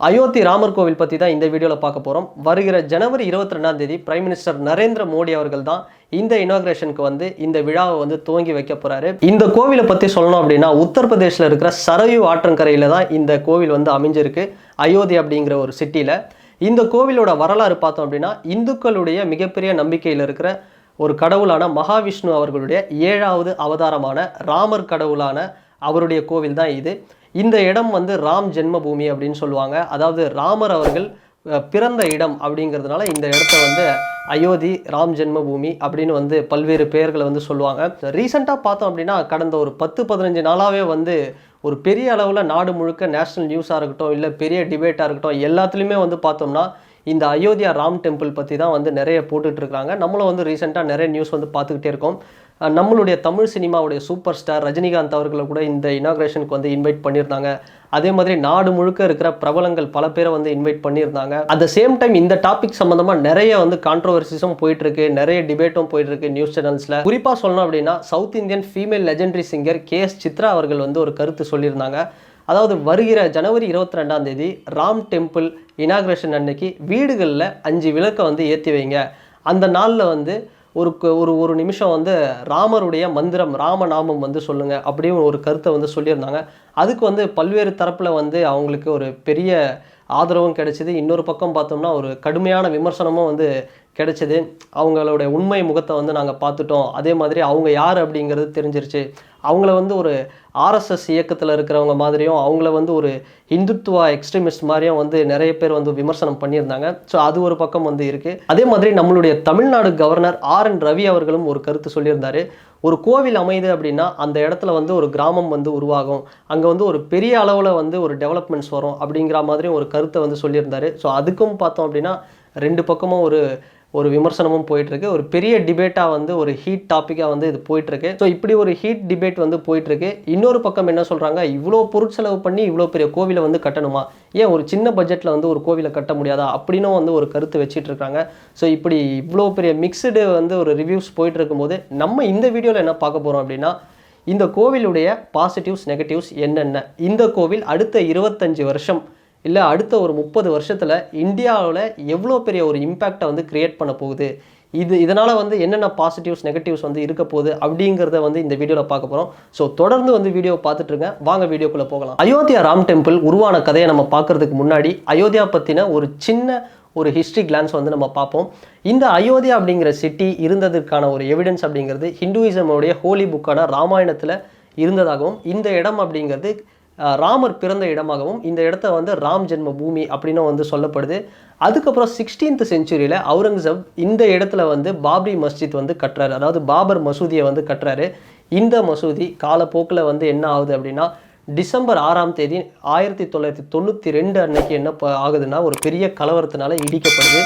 அயோத்தி ராமர் கோவில் பற்றி தான் இந்த வீடியோவில் பார்க்க போகிறோம் வருகிற ஜனவரி இருபத்தி ரெண்டாம் தேதி பிரைம் மினிஸ்டர் நரேந்திர மோடி அவர்கள் தான் இந்த இனாகிரேஷனுக்கு வந்து இந்த விழாவை வந்து துவங்கி வைக்க போகிறாரு இந்த கோவிலை பற்றி சொல்லணும் அப்படின்னா உத்தரப்பிரதேசில் இருக்கிற சரயு ஆற்றங்கரையில் தான் இந்த கோவில் வந்து அமைஞ்சிருக்கு அயோத்தி அப்படிங்கிற ஒரு சிட்டியில். இந்த கோவிலோட வரலாறு பார்த்தோம் அப்படின்னா இந்துக்களுடைய மிகப்பெரிய நம்பிக்கையில் இருக்கிற ஒரு கடவுளான மகாவிஷ்ணு அவர்களுடைய ஏழாவது அவதாரமான ராமர் கடவுளான அவருடைய கோவில் தான் இது. இந்த இடம் வந்து ராம் ஜென்மபூமி அப்படின்னு சொல்லுவாங்க. அதாவது ராமர் அவர்கள் பிறந்த இடம் அப்படிங்கிறதுனால இந்த இடத்த வந்து அயோத்தி ராம் ஜென்மபூமி அப்படின்னு வந்து பல்வேறு பெயர்களை வந்து சொல்லுவாங்க. ரீசெண்டாக பார்த்தோம் அப்படின்னா கடந்த ஒரு பத்து பதினஞ்சு நாளாகவே வந்து ஒரு பெரிய அளவில் நாடு முழுக்க நேஷ்னல் நியூஸாக இருக்கட்டும் இல்லை பெரிய டிபேட்டாக இருக்கட்டும் எல்லாத்துலேயுமே வந்து பார்த்தோம்னா இந்த அயோத்தியா ராம் டெம்பிள் பற்றி தான் வந்து நிறைய போட்டுட்ருக்காங்க நம்மளும் வந்து ரீசெண்டாக நிறைய நியூஸ் வந்து பார்த்துக்கிட்டே இருக்கோம். நம்மளுடைய தமிழ் சினிமாவுடைய சூப்பர் ஸ்டார் ரஜினிகாந்த் அவர்களை கூட இந்த இனாக்ரேஷனுக்கு வந்து இன்வைட் பண்ணியிருந்தாங்க. அதே மாதிரி நாடு முழுக்க இருக்கிற பிரபலங்கள் பல பேரை வந்து இன்வைட் பண்ணியிருந்தாங்க. அட் த சேம் டைம் இந்த டாபிக் சம்மந்தமாக நிறைய வந்து கான்ட்ரவர்சிஸும் போயிட்டு இருக்கு நிறைய டிபேட்டும் போயிட்டு இருக்கு நியூஸ் சேனல்ஸில் குறிப்பாக சொல்லணும் அப்படின்னா south Indian female legendary singer K S Chithra அவர்கள் வந்து ஒரு கருத்து சொல்லியிருந்தாங்க. அதாவது வருகிற ஜனவரி இருபத்தி ரெண்டாம் தேதி ராம் டெம்பிள் இனாகிரேஷன் அன்னைக்கு வீடுகளில் அஞ்சு விளக்கை வந்து ஏற்றி வைங்க. அந்த நாளில் வந்து ஒரு கு- ஒரு ஒரு நிமிஷம் வந்து ராமருடைய மந்திரம் ராமநாமம் வந்து சொல்லுங்கள் அப்படின்னு ஒரு கருத்தை வந்து சொல்லியிருந்தாங்க. அதுக்கு வந்து பல்வேறு தரப்பில் வந்து அவங்களுக்கு ஒரு பெரிய ஆதரவும் கிடைச்சிது. இன்னொரு பக்கம் பார்த்தோம்னா ஒரு கடுமையான விமர்சனமும் வந்து கிடைச்சது. அவங்களுடைய உண்மை முகத்தை வந்து நாங்கள் பார்த்துட்டோம். அதே மாதிரி அவங்க யார் அப்படிங்கிறது தெரிஞ்சிருச்சு. அவங்கள வந்து ஒரு ஆர்எஸ்எஸ் இயக்கத்தில் இருக்கிறவங்க மாதிரியும் அவங்கள வந்து ஒரு இந்துத்துவா எக்ஸ்ட்ரீமிஸ்ட் மாதிரியும் வந்து நிறைய பேர் வந்து விமர்சனம் பண்ணியிருந்தாங்க. ஸோ அது ஒரு பக்கம் வந்து இருக்குது அதே மாதிரி நம்மளுடைய Tamil Nadu governor R N Ravi அவர்களும் ஒரு கருத்து சொல்லியிருந்தார். ஒரு கோவில் அமையுது அப்படின்னா அந்த இடத்துல வந்து ஒரு கிராமம் வந்து உருவாகும். அங்கே வந்து ஒரு பெரிய அளவில் வந்து ஒரு டெவலப்மெண்ட்ஸ் வரும் அப்படிங்கிற மாதிரியும் ஒரு கருத்தை வந்து சொல்லியிருந்தார். ஸோ அதுக்கும் பார்த்தோம் அப்படின்னா ரெண்டு பக்கமும் ஒரு ஒரு விமர்சனமும் போயிட்டுருக்கு. ஒரு பெரிய டிபேட்டாக வந்து ஒரு ஹீட் டாப்பிக்காக வந்து இது போயிட்டுருக்கு. ஸோ இப்படி ஒரு ஹீட் டிபேட் வந்து போயிட்டுருக்கு. இன்னொரு பக்கம் என்ன சொல்கிறாங்க இவ்வளோ பொருட்செலவு பண்ணி இவ்வளோ பெரிய கோவிலை வந்து கட்டணுமா? ஏன் ஒரு சின்ன பட்ஜெட்டில் வந்து ஒரு கோவிலை கட்ட முடியாதா? அப்படின்னும் வந்து ஒரு கருத்து வச்சுட்டு இருக்காங்க ஸோ இப்படி இவ்வளோ பெரிய மிக்சடு வந்து ஒரு ரிவ்யூஸ் போயிட்டு இருக்கும்போது நம்ம இந்த வீடியோவில் என்ன பார்க்க போகிறோம் அப்படின்னா இந்த கோவிலுடைய பாசிட்டிவ்ஸ் நெகட்டிவ்ஸ் என்னென்ன? இந்த கோவில் அடுத்த இருபத்தஞ்சி வருஷம் இல்லை அடுத்த ஒரு முப்பது வருஷத்தில் இந்தியாவில் எவ்வளோ பெரிய ஒரு இம்பேக்டை வந்து க்ரியேட் பண்ண போகுது? இது இதனால் வந்து என்னென்ன பாசிட்டிவ்ஸ் நெகட்டிவ்ஸ் வந்து இருக்க போகுது அப்படிங்கிறத வந்து இந்த வீடியோவில் பார்க்க போகிறோம் ஸோ தொடர்ந்து வந்து வீடியோ பார்த்துட்ருங்க வாங்க வீடியோக்குள்ளே போகலாம். அயோத்தியா ராம் டெம்பிள் உருவான கதையை நம்ம பார்க்கறதுக்கு முன்னாடி அயோத்தியா பற்றின ஒரு சின்ன ஒரு ஹிஸ்ட்ரி கிளான்ஸ் வந்து நம்ம பார்ப்போம். இந்த அயோத்தியா அப்படிங்கிற சிட்டி இருந்ததற்கான ஒரு எவிடன்ஸ் அப்படிங்கிறது ஹிந்துவிசமுடைய ஹோலி புக்கான ராமாயணத்தில் இருந்ததாகவும் இந்த இடம் அப்படிங்கிறது ராமர் பிறந்த இடமாகவும் இந்த இடத்த வந்து ராம் ஜென்ம பூமி அப்படின்னு வந்து சொல்லப்படுது. அதுக்கப்புறம் சிக்ஸ்டீன்த் செஞ்சுரியில் அவுரங்கசப் இந்த இடத்துல வந்து பாப்ரி மஸ்ஜித் வந்து கட்டுறாரு. அதாவது பாபர் மசூதியை வந்து கட்டுறாரு. இந்த மசூதி காலப்போக்கில் வந்து என்ன ஆகுது அப்படின்னா டிசம்பர் ஆறாம் தேதி ஆயிரத்தி தொள்ளாயிரத்தி தொண்ணூற்றி ரெண்டு அன்னைக்கு என்ன ப- ஆகுதுன்னா ஒரு பெரிய கலவரத்தினால இடிக்கப்படுது.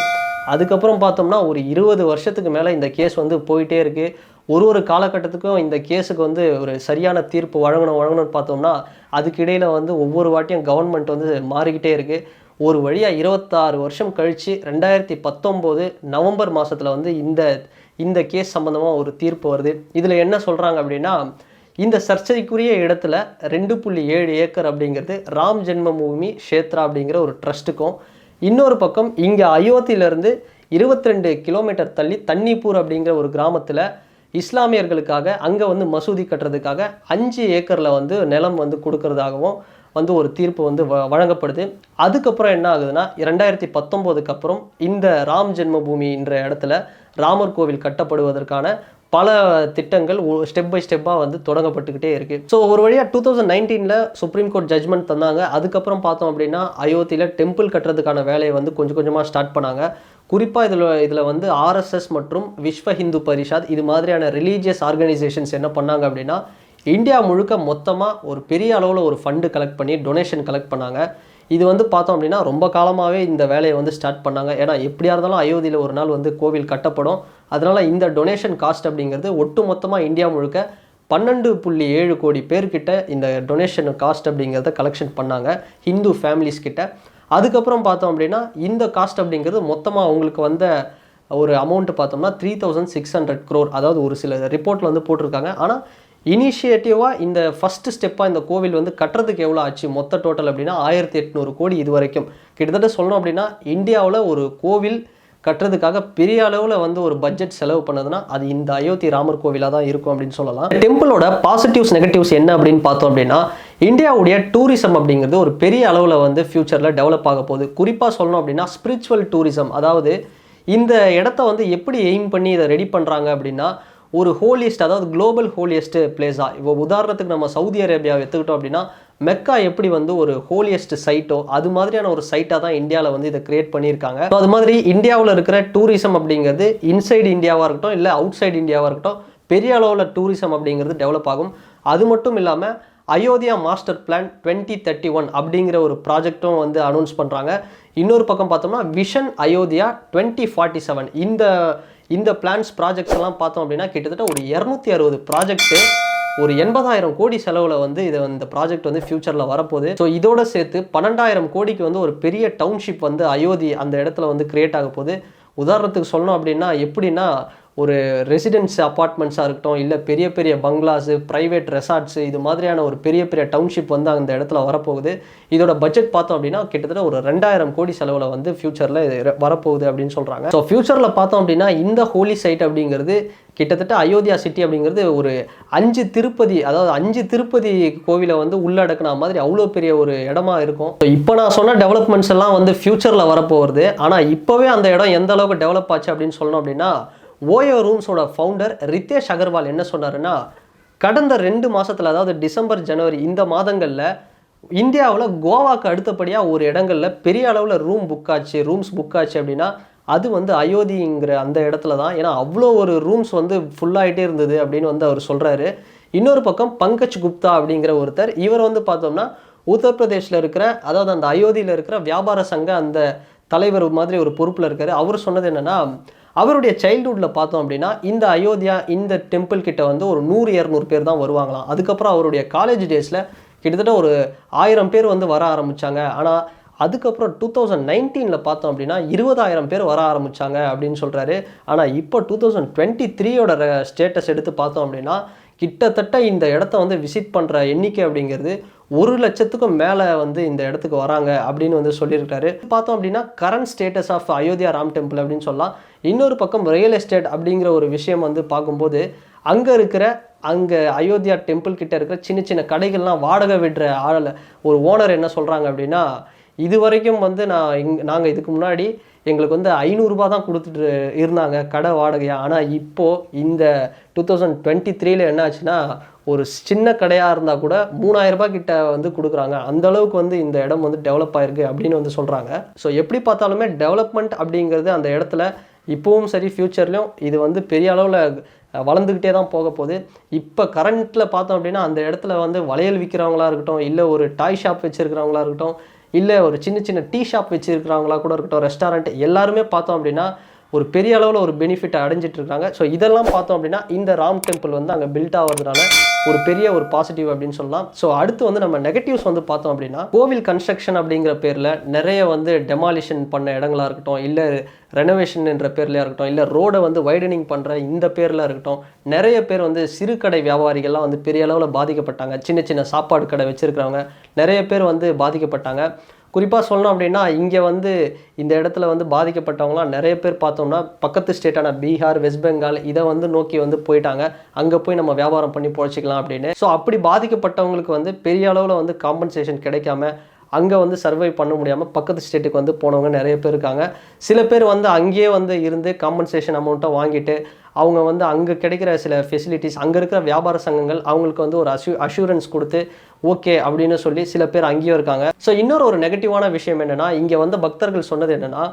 அதுக்கப்புறம் பார்த்தோம்னா ஒரு இருபது வருஷத்துக்கு மேலே இந்த கேஸ் வந்து போயிட்டே இருக்குது ஒரு ஒரு காலகட்டத்துக்கும் இந்த கேஸுக்கு வந்து ஒரு சரியான தீர்ப்பு வழங்கணும் வழங்கணும்னு பார்த்தோம்னா அதுக்கு வந்து ஒவ்வொரு வாட்டியும் கவர்மெண்ட் வந்து மாறிக்கிட்டே இருக்குது ஒரு வழியாக இருபத்தாறு வருஷம் கழித்து ரெண்டாயிரத்தி பத்தொம்போது நவம்பர் மாதத்தில் வந்து இந்த இந்த கேஸ் சம்மந்தமாக ஒரு தீர்ப்பு வருது. இதில் என்ன சொல்கிறாங்க அப்படின்னா இந்த சர்ச்சைக்குரிய இடத்துல ரெண்டு புள்ளி ஏழு ஏக்கர் அப்படிங்கிறது ராம் ஜென்மபூமி க்ஷேத்ரா அப்படிங்கிற ஒரு ட்ரஸ்ட்டுக்கும் இன்னொரு பக்கம் இங்கே அயோத்தியிலேருந்து இருபத்தி ரெண்டு கிலோமீட்டர் தள்ளி தண்ணிப்பூர் அப்படிங்கிற ஒரு கிராமத்தில் இஸ்லாமியர்களுக்காக அங்கே வந்து மசூதி கட்டுறதுக்காக அஞ்சு ஏக்கரில் வந்து நிலம் வந்து கொடுக்கறதாகவும் வந்து ஒரு தீர்ப்பு வந்து வ- வழங்கப்படுது. அதுக்கப்புறம் என்ன ஆகுதுன்னா ரெண்டாயிரத்தி பத்தொம்போதுக்கு அப்புறம் இந்த ராம் ஜென்மபூமி என்ற இடத்துல ராமர் கோவில் கட்டப்படுவதற்கான பல திட்டங்கள் ஸ்டெப் பை ஸ்டெப்பாக வந்து தொடங்கப்பட்டுக்கிட்டே இருக்குது ஸோ ஒரு வழியாக டூ தௌசண்ட் நைன்டீனில் சுப்ரீம் கோர்ட் ஜட்மெண்ட் தந்தாங்க. அதுக்கப்புறம் பார்த்தோம் அப்படின்னா அயோத்தியில் டெம்பிள் கட்டுறதுக்கான வேலையை வந்து கொஞ்சம் கொஞ்சமாக ஸ்டார்ட் பண்ணாங்க. குறிப்பாக இதில் இதில் வந்து ஆர்எஸ்எஸ் மற்றும் விஸ்வ ஹிந்து பரிஷாத் இது மாதிரியான ரிலீஜியஸ் ஆர்கனைசேஷன்ஸ் என்ன பண்ணாங்க அப்படின்னா இந்தியா முழுக்க மொத்தமாக ஒரு பெரிய அளவில் ஒரு ஃபண்டு கலெக்ட் பண்ணி டொனேஷன் கலெக்ட் பண்ணாங்க. இது வந்து பார்த்தோம் அப்படின்னா ரொம்ப காலமாகவே இந்த வேலையை வந்து ஸ்டார்ட் பண்ணாங்க. ஏன்னா எப்படியா இருந்தாலும் அயோத்தியில் ஒரு நாள் வந்து கோவில் கட்டப்படும். அதனால் இந்த டொனேஷன் காஸ்ட் அப்படிங்கிறது ஒட்டு மொத்தமாக இந்தியா முழுக்க பன்னெண்டு புள்ளி ஏழு கோடி பேர்கிட்ட இந்த டொனேஷன் காஸ்ட் அப்படிங்கிறத கலெக்ஷன் பண்ணாங்க. ஹிந்து ஃபேமிலிஸ் கிட்ட. அதுக்கப்புறம் பார்த்தோம் அப்படின்னா இந்த காஸ்ட் அப்படிங்கிறது மொத்தமாக அவங்களுக்கு வந்த ஒரு அமௌண்ட்டு பார்த்தோம்னா three thousand six hundred crore அதாவது ஒரு சில ரிப்போர்ட்டில் வந்து போட்டிருக்காங்க. ஆனால் இனிஷியேட்டிவாக இந்த ஃபஸ்ட்டு ஸ்டெப்பாக இந்த கோவில் வந்து கட்டுறதுக்கு எவ்வளோ ஆச்சு? மொத்த டோட்டல் அப்படின்னா ஆயிரத்தி எட்நூறு கோடி இது வரைக்கும் கிட்டத்தட்ட சொல்லணும் அப்படின்னா இந்தியாவில் ஒரு கோவில் கட்டுறதுக்காக பெரிய அளவில் வந்து ஒரு பட்ஜெட் செலவு பண்ணதுன்னா அது இந்த அயோத்தி ராமர் கோவிலாக தான் இருக்கும் அப்படின்னு சொல்லலாம். டெம்பிளோட பாசிட்டிவ்ஸ் நெகட்டிவ்ஸ் என்ன அப்படின்னு பார்த்தோம் அப்படின்னா இந்தியாவுடைய டூரிசம் அப்படிங்கிறது ஒரு பெரிய அளவில் வந்து ஃப்யூச்சரில் டெவலப் ஆக போகுது. குறிப்பாக சொல்லணும் அப்படின்னா ஸ்பிரிச்சுவல் டூரிசம் அதாவது இந்த இடத்த வந்து எப்படி எய்ம் பண்ணி இதை ரெடி பண்ணுறாங்க அப்படின்னா ஒரு ஹோலியஸ்ட் அதாவது குளோபல் ஹோலியஸ்ட் பிளேஸாக இப்போ உதாரணத்துக்கு நம்ம சவுதி அரேபியாவை எடுத்துக்கிட்டோம் அப்படின்னா மெக்கா எப்படி வந்து ஒரு ஹோலியஸ்ட் சைட்டோ அது மாதிரியான ஒரு சைட்டாக தான் இந்தியாவில் வந்து இதை கிரியேட் பண்ணியிருக்காங்க. அது மாதிரி இந்தியாவில் இருக்கிற டூரிசம் அப்படிங்கிறது இன்சைடு இந்தியாவாக இருக்கட்டும் இல்லை அவுட் சைடு இந்தியாவாக இருக்கட்டும் பெரிய அளவில் டூரிசம் அப்படிங்கிறது டெவலப் ஆகும். அது மட்டும் இல்லாமல் Ayodhya master plan twenty thirty one அப்படிங்கிற ஒரு ப்ராஜெக்ட்டும் வந்து அனௌன்ஸ் பண்ணுறாங்க இன்னொரு பக்கம் பார்த்தோம்னா vision Ayodhya twenty forty seven. இந்த இந்த பிளான்ஸ் ப்ராஜெக்ட்ஸ் எல்லாம் பார்த்தோம் அப்படின்னா கிட்டத்தட்ட ஒரு இரநூத்தி அறுபது ப்ராஜெக்ட்டு ஒரு எண்பதாயிரம் கோடி செலவில் வந்து இதை இந்த ப்ராஜெக்ட் வந்து ஃபியூச்சரில் வரப்போகுது. ஸோ இதோட சேர்த்து பன்னெண்டாயிரம் கோடிக்கு வந்து ஒரு பெரிய டவுன்ஷிப் வந்து அயோத்தி அந்த இடத்துல வந்து கிரியேட் ஆக போகுது. உதாரணத்துக்கு சொல்லணும் அப்படின்னா எப்படின்னா ஒரு ரெசிடென்ஸ் அப்பார்ட்மெண்ட்ஸாக இருக்கட்டும் இல்லை பெரிய பெரிய பங்களாஸு ப்ரைவேட் ரெசார்ட்ஸு இது மாதிரியான ஒரு பெரிய பெரிய டவுன்ஷிப் வந்து அந்த இடத்துல வரப்போகுது. இதோட பட்ஜெட் பார்த்தோம் அப்படின்னா கிட்டத்தட்ட ஒரு ரெண்டாயிரம் கோடி செலவில் வந்து ஃபியூச்சரில் வரப்போகுது அப்படின்னு சொல்கிறாங்க ஸோ ஃபியூச்சரில் பார்த்தோம் அப்படின்னா இந்த ஹோலி சைட் அப்படிங்கிறது கிட்டத்தட்ட அயோத்தியா சிட்டி அப்படிங்கிறது ஒரு அஞ்சு திருப்பதி அதாவது அஞ்சு திருப்பதி கோவிலை வந்து உள்ளடக்கின மாதிரி அவ்வளோ பெரிய ஒரு இடமா இருக்கும். இப்போ நான் சொன்ன டெவலப்மெண்ட்ஸ் எல்லாம் வந்து ஃபியூச்சரில் வரப்போகிறது ஆனால் இப்போவே அந்த இடம் எந்த அளவுக்கு டெவலப் ஆச்சு அப்படின்னு சொல்லணும் அப்படின்னா ஓயோ ரூம்ஸோட ஃபவுண்டர் ரித்தேஷ் அகர்வால் என்ன சொன்னாருன்னா கடந்த ரெண்டு மாதத்தில் அதாவது டிசம்பர் ஜனவரி இந்த மாதங்களில் இந்தியாவில் கோவாக்கு அடுத்தபடியாக ஒரு இடங்களில் பெரிய அளவில் ரூம் புக் ஆச்சு ரூம்ஸ் புக் ஆச்சு அப்படின்னா அது வந்து அயோத்திங்கிற அந்த இடத்துல தான். ஏன்னா அவ்வளோ ஒரு ரூம்ஸ் வந்து ஃபுல்லாகிட்டே இருந்தது அப்படின்னு வந்து அவர் சொல்கிறாரு இன்னொரு பக்கம் பங்கஜ் குப்தா அப்படிங்கிற ஒருத்தர் இவர் வந்து பார்த்தோம்னா உத்தரப்பிரதேஷில் இருக்கிற அதாவது அந்த அயோத்தியில் இருக்கிற வியாபார சங்க அந்த தலைவர் மாதிரி ஒரு பொறுப்பில் இருக்கார். அவர் சொன்னது என்னன்னா அவருடைய சைல்டுஹுட்டில் பார்த்தோம் அப்படின்னா இந்த அயோத்தியா இந்த டெம்பிள் கிட்ட வந்து ஒரு நூறு இரநூறு பேர் தான் வருவாங்களாம். அதுக்கப்புறம் அவருடைய காலேஜ் டேஸில் கிட்டத்தட்ட ஒரு ஆயிரம் பேர் வந்து வர ஆரம்பிச்சாங்க. ஆனால் அதுக்கப்புறம் டூ தௌசண்ட் நைன்டீனில் பார்த்தோம் அப்படின்னா இருபதாயிரம் பேர் வர ஆரம்பிச்சாங்க அப்படின்னு சொல்கிறாரு ஆனால் இப்போ டூ தௌசண்ட் டுவெண்ட்டி த்ரீயோட ஸ்டேட்டஸ் எடுத்து பார்த்தோம் அப்படின்னா கிட்டத்தட்ட இந்த இடத்த வந்து விசிட் பண்ணுற எண்ணிக்கை அப்படிங்கிறது ஒரு லட்சத்துக்கும் மேலே வந்து இந்த இடத்துக்கு வராங்க அப்படின்னு வந்து சொல்லியிருக்காரு. பார்த்தோம் அப்படின்னா current status of Ayodhya Ram temple அப்படின்னு சொல்லலாம். இன்னொரு பக்கம் ரியல் எஸ்டேட் அப்படிங்கிற ஒரு விஷயம் வந்து பார்க்கும்போது அங்கே இருக்கிற அங்கே அயோத்தியா டெம்பிள் கிட்ட இருக்கிற சின்ன சின்ன கடைகள்லாம் வாடகை விடுற ஆளை ஒரு ஓனர் என்ன சொல்கிறாங்க அப்படின்னா இது வரைக்கும் வந்து நான் இங் நாங்கள் இதுக்கு முன்னாடி எங்களுக்கு வந்து ஐநூறுரூபா தான் கொடுத்துட்டு இருந்தாங்க கடை வாடகையாக ஆனால் இப்போது இந்த டூ தௌசண்ட் டுவெண்ட்டி த்ரீல என்ன ஆச்சுன்னா ஒரு சின்ன கடையாக இருந்தால் கூட மூணாயிரரூபா கிட்ட வந்து கொடுக்குறாங்க. அந்த அளவுக்கு வந்து இந்த இடம் வந்து டெவலப் ஆயிருக்கு அப்படின்னு வந்து சொல்கிறாங்க ஸோ எப்படி பார்த்தாலுமே டெவலப்மெண்ட் அப்படிங்கிறது அந்த இடத்துல இப்போவும் சரி ஃப்யூச்சர்லையும் இது வந்து பெரிய அளவில் வளர்ந்துக்கிட்டே தான் போக போகுது. இப்போ கரண்ட்டில் பார்த்தோம் அப்படின்னா அந்த இடத்துல வந்து வளையல் விற்கிறவங்களா இருக்கட்டும் இல்லை ஒரு டாய் ஷாப் வச்சுருக்கிறவங்களா இருக்கட்டும் இல்லை ஒரு சின்ன சின்ன டீ ஷாப் வச்சுருக்கிறவங்களா கூட இருக்கட்டும் ரெஸ்டாரண்ட் எல்லாருமே பார்த்தோம் அப்படின்னா ஒரு பெரிய அளவில் ஒரு பெனிஃபிட் அடைஞ்சிட்டு இருக்காங்க ஸோ இதெல்லாம் பார்த்தோம் அப்படின்னா இந்த ராம் டெம்பிள் வந்து அங்கே பில்ட் ஆகிறதுனால ஒரு பெரிய ஒரு பாசிட்டிவ் அப்படின்னு சொல்லலாம். ஸோ அடுத்து வந்து நம்ம நெகட்டிவ்ஸ் வந்து பார்த்தோம் அப்படின்னா கோவில் கன்ஸ்ட்ரக்ஷன் அப்படிங்கிற பேரில் நிறைய வந்து டெமாலிஷன் பண்ண இடங்களா இருக்கட்டும் இல்லை ரெனோவேஷன் என்ற பேர்லையா இருக்கட்டும் இல்லை ரோடை வந்து வைடனிங் பண்ணுற இந்த பேரில் இருக்கட்டும் நிறைய பேர் வந்து சிறு கடை வியாபாரிகள்லாம் வந்து பெரிய அளவில் பாதிக்கப்பட்டாங்க. சின்ன சின்ன சாப்பாடு கடை வச்சுருக்கிறவங்க நிறைய பேர் வந்து பாதிக்கப்பட்டாங்க. குறிப்பாக சொல்லணும் அப்படின்னா இங்கே வந்து இந்த இடத்துல வந்து பாதிக்கப்பட்டவங்களாம் நிறைய பேர் பார்த்தோம்னா பக்கத்து ஸ்டேட்டான பீகார் வெஸ்ட் பெங்கால் இதை வந்து நோக்கி வந்து போயிட்டாங்க. அங்கே போய் நம்ம வியாபாரம் பண்ணி பொழைச்சிக்கலாம் அப்படின்னு. ஸோ அப்படி பாதிக்கப்பட்டவங்களுக்கு வந்து பெரிய அளவில் வந்து காம்பன்சேஷன் கிடைக்காம அங்கே வந்து சர்வை பண்ண முடியாமல் பக்கத்து ஸ்டேட்டுக்கு வந்து போனவங்க நிறைய பேர் இருக்காங்க. சில பேர் வந்து அங்கேயே வந்து இருந்து காம்பன்சேஷன் அமௌண்ட்டை வாங்கிட்டு அவங்க வந்து அங்கே கிடைக்கிற சில ஃபெசிலிட்டிஸ் அங்கே இருக்கிற வியாபார சங்கங்கள் அவங்களுக்கு வந்து ஒரு அஷ்யூ அஷூரன்ஸ் கொடுத்து ஓகே அப்படின்னு சொல்லி சில பேர் அங்கேயும் இருக்காங்க. ஸோ இன்னொரு ஒரு நெகட்டிவான விஷயம் என்னென்னா இங்கே வந்து பக்தர்கள் சொன்னது என்னென்னா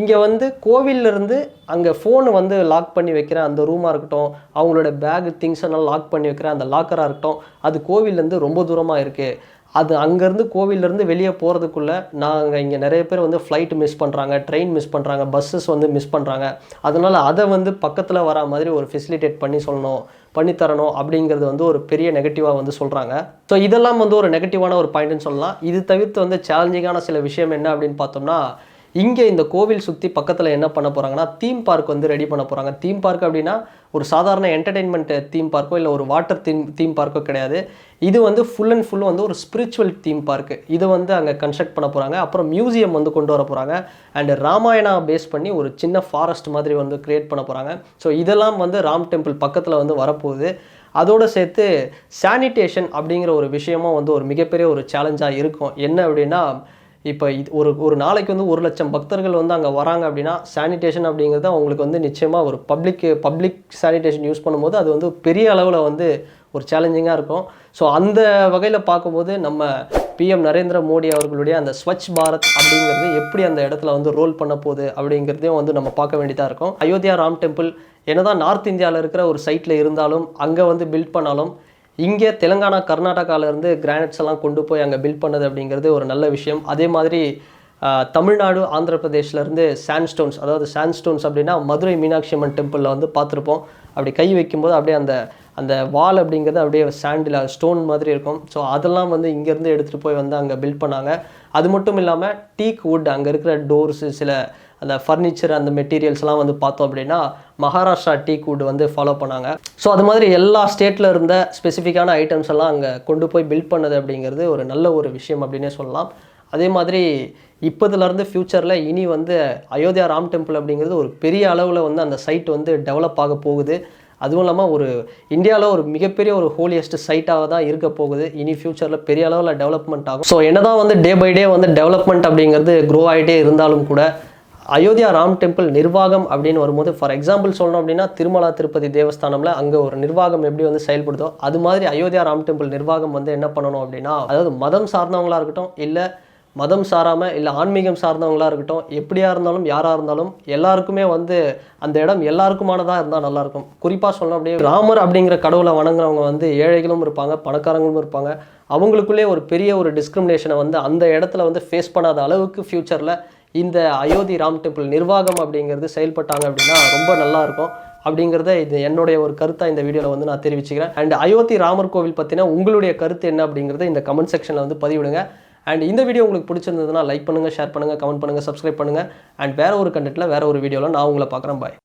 இங்கே வந்து கோவில்ல இருந்து அங்கே ஃபோனை வந்து லாக் பண்ணி வைக்கிற அந்த ரூமாக இருக்கட்டும் அவங்களோட பேக் திங்ஸ் எல்லாம் லாக் பண்ணி வைக்கிற அந்த லாக்கராக இருக்கட்டும் அது கோவில்லேருந்து ரொம்ப தூரமாக இருக்குது அது அங்கேருந்து கோவிலேருந்து வெளியே போகிறதுக்குள்ளே நாங்கள் இங்கே நிறைய பேர் வந்து ஃப்ளைட் மிஸ் பண்ணுறாங்க ட்ரெயின் மிஸ் பண்ணுறாங்க பஸ்ஸஸ் வந்து மிஸ் பண்ணுறாங்க அதனால் அதை வந்து பக்கத்தில் வரா மாதிரி ஒரு ஃபெசிலிட்டேட் பண்ணி சொல்லணும். பண்ணித்தரணும் அப்படிங்கிறது வந்து ஒரு பெரிய நெகட்டிவாக வந்து சொல்கிறாங்க ஸோ இதெல்லாம் வந்து ஒரு நெகட்டிவான ஒரு பாயிண்ட்னு சொல்லலாம். இது தவிர்த்து வந்து சேலஞ்சிங்கான சில விஷயம் என்ன அப்படின்னு பார்த்தோம்னா இங்கே இந்த கோவில் சுற்றி பக்கத்தில் என்ன பண்ண போகிறாங்கன்னா தீம் பார்க் வந்து ரெடி பண்ண போகிறாங்க தீம் பார்க் அப்படின்னா ஒரு சாதாரண என்டர்டெயின்மெண்ட் தீம் பார்க்கோ இல்லை ஒரு வாட்டர் தீம் தீம் பார்க்கோ கிடையாது. இது வந்து ஃபுல் அண்ட் ஃபுல் வந்து ஒரு ஸ்பிரிச்சுவல் தீம் பார்க்கு இது வந்து அங்கே கன்ஸ்ட்ரக்ட் பண்ண போகிறாங்க அப்புறம் மியூசியம் வந்து கொண்டு வர போகிறாங்க அண்ட் ராமாயணா பேஸ் பண்ணி ஒரு சின்ன ஃபாரஸ்ட் மாதிரி வந்து கிரியேட் பண்ண போகிறாங்க ஸோ இதெல்லாம் வந்து ராம் டெம்பிள் பக்கத்தில் வந்து வரப்போகுது. அதோடு சேர்த்து சானிடேஷன் அப்படிங்கிற ஒரு விஷயமும் வந்து ஒரு மிகப்பெரிய ஒரு சேலஞ்சாக இருக்கும். என்ன அப்படின்னா இப்போ இது ஒரு ஒரு நாளைக்கு வந்து ஒரு லட்சம் பக்தர்கள் வந்து அங்கே வராங்க அப்படின்னா சானிடேஷன் அப்படிங்கிறது அவங்களுக்கு வந்து நிச்சயமாக ஒரு பப்ளிக் பப்ளிக் சானிடேஷன் யூஸ் பண்ணும்போது அது வந்து பெரிய அளவில் வந்து ஒரு சேலஞ்சிங்காக இருக்கும். ஸோ அந்த வகையில் பார்க்கும்போது நம்ம பிஎம் நரேந்திர மோடி அவர்களுடைய அந்த ஸ்வச் பாரத் அப்படிங்கிறது எப்படி அந்த இடத்துல வந்து ரோல் பண்ண போகுது அப்படிங்கிறதையும் வந்து நம்ம பார்க்க வேண்டியதாக இருக்கும். அயோத்தியா ராம் டெம்பிள் என்னதான் நார்த் இந்தியாவில் இருக்கிற ஒரு சைட்டில் இருந்தாலும் அங்கே வந்து பில்ட் பண்ணாலும் இங்கே தெலுங்கானா கர்நாடகால இருந்து கிரானைட்ஸ் எல்லாம் கொண்டு போய் அங்கே பில்ட் பண்ணது அப்படிங்கிறது ஒரு நல்ல விஷயம். அதே மாதிரி தமிழ்நாடு ஆந்திர பிரதேஷ்லேருந்து சாண்ட்ஸ்டோன்ஸ் அதாவது சாண்ட்ஸ்டோன்ஸ் அப்படின்னா மதுரை மீனாட்சி அம்மன் டெம்பிளில் வந்து பார்த்துருப்போம். அப்படி கை வைக்கும்போது அப்படியே அந்த அந்த வால் அப்படிங்கிறது அப்படியே சாண்டில் ஸ்டோன் மாதிரி இருக்கும். ஸோ அதெல்லாம் வந்து இங்கேருந்து எடுத்துகிட்டு போய் வந்து அங்கே பில்ட் பண்ணாங்க. அது மட்டும் இல்லாமல் டீக் வுட் அங்கே இருக்கிற டோர்ஸு சில அந்த ஃபர்னிச்சர் அந்த மெட்டீரியல்ஸ்லாம் வந்து பார்த்தோம் அப்படின்னா மகாராஷ்டிரா டீ கூடு வந்து ஃபாலோ பண்ணாங்க. ஸோ அது மாதிரி எல்லா ஸ்டேட்டில் இருந்த ஸ்பெசிஃபிக்கான ஐட்டம்ஸ் எல்லாம் அங்கே கொண்டு போய் பில்ட் பண்ணது அப்படிங்கிறது ஒரு நல்ல ஒரு விஷயம் அப்படின்னே சொல்லலாம். அதே மாதிரி இப்போதுலேருந்து ஃப்யூச்சரில் இனி வந்து அயோத்தியா ராம் டெம்பிள் அப்படிங்கிறது ஒரு பெரிய அளவில் வந்து அந்த சைட் வந்து டெவலப் ஆக போகுது. அதுவும் இல்லாமல் ஒரு இந்தியாவில் ஒரு மிகப்பெரிய ஒரு ஹோலியஸ்ட் சைட்டாக தான் இருக்க போகுது. இனி ஃப்யூச்சரில் பெரிய அளவில் டெவலப்மெண்ட் ஆகும். ஸோ என்ன தான் வந்து டே பை டே வந்து டெவலப்மெண்ட் அப்படிங்கிறது க்ரோ ஆகிட்டே இருந்தாலும் கூட அயோத்தியா ராம் டெம்பிள் நிர்வாகம் அப்படின்னு வரும்போது ஃபார் எக்ஸாம்பிள் சொல்லணும் அப்படின்னா திருமலா திருப்பதி தேவஸ்தானம்ல அங்கே ஒரு நிர்வாகம் எப்படி வந்து செயல்படுதோ அது மாதிரி அயோத்தியா ராம் டெம்பிள் நிர்வாகம் வந்து என்ன பண்ணணும் அப்படின்னா அதாவது மதம் சார்ந்தவங்களாக இருக்கட்டும் இல்லை மதம் சாராமல் இல்லை ஆன்மீகம் சார்ந்தவங்களாக இருக்கட்டும் எப்படியா இருந்தாலும் யாராக இருந்தாலும் எல்லாருக்குமே வந்து அந்த இடம் எல்லாருக்குமானதாக இருந்தால் நல்லாயிருக்கும் குறிப்பாக சொல்லணும் அப்படியே ராமர் அப்படிங்கிற கடவுளை வணங்குறவங்க வந்து ஏழைகளும் இருப்பாங்க பணக்காரங்களும் இருப்பாங்க. அவங்களுக்குள்ளே ஒரு பெரிய ஒரு டிஸ்கிரிமினேஷனை வந்து அந்த இடத்துல வந்து ஃபேஸ் பண்ணாத அளவுக்கு ஃப்யூச்சரில் இந்த அயோத்தி ராம் டெம்பிள் நிர்வாகம் அப்படிங்கிறது செயல்பட்டாங்க அப்படின்னா ரொம்ப நல்லாயிருக்கும் அப்படிங்கிறத இது என்னுடைய ஒரு கருத்தாக இந்த வீடியோவில் வந்து நான் தெரிவிச்சுக்கிறேன். அண்ட் அயோத்தி ராமர் கோவில் பற்றின உங்களுடைய கருத்து என்ன அப்படிங்கிறத இந்த கமெண்ட் செக்ஷனில் வந்து பதிவிடுங்க. அண்ட் இந்த வீடியோ உங்களுக்கு பிடிச்சிருந்ததுன்னா லைக் பண்ணுங்கள் ஷேர் பண்ணுங்கள் கமெண்ட் பண்ணுங்கள் சப்ஸ்கிரைப் பண்ணுங்கள் அண்ட் வேறு ஒரு கண்டென்ட்டில் வேறு ஒரு வீடியோவில் நான் உங்களை பார்க்குறேன். பாய்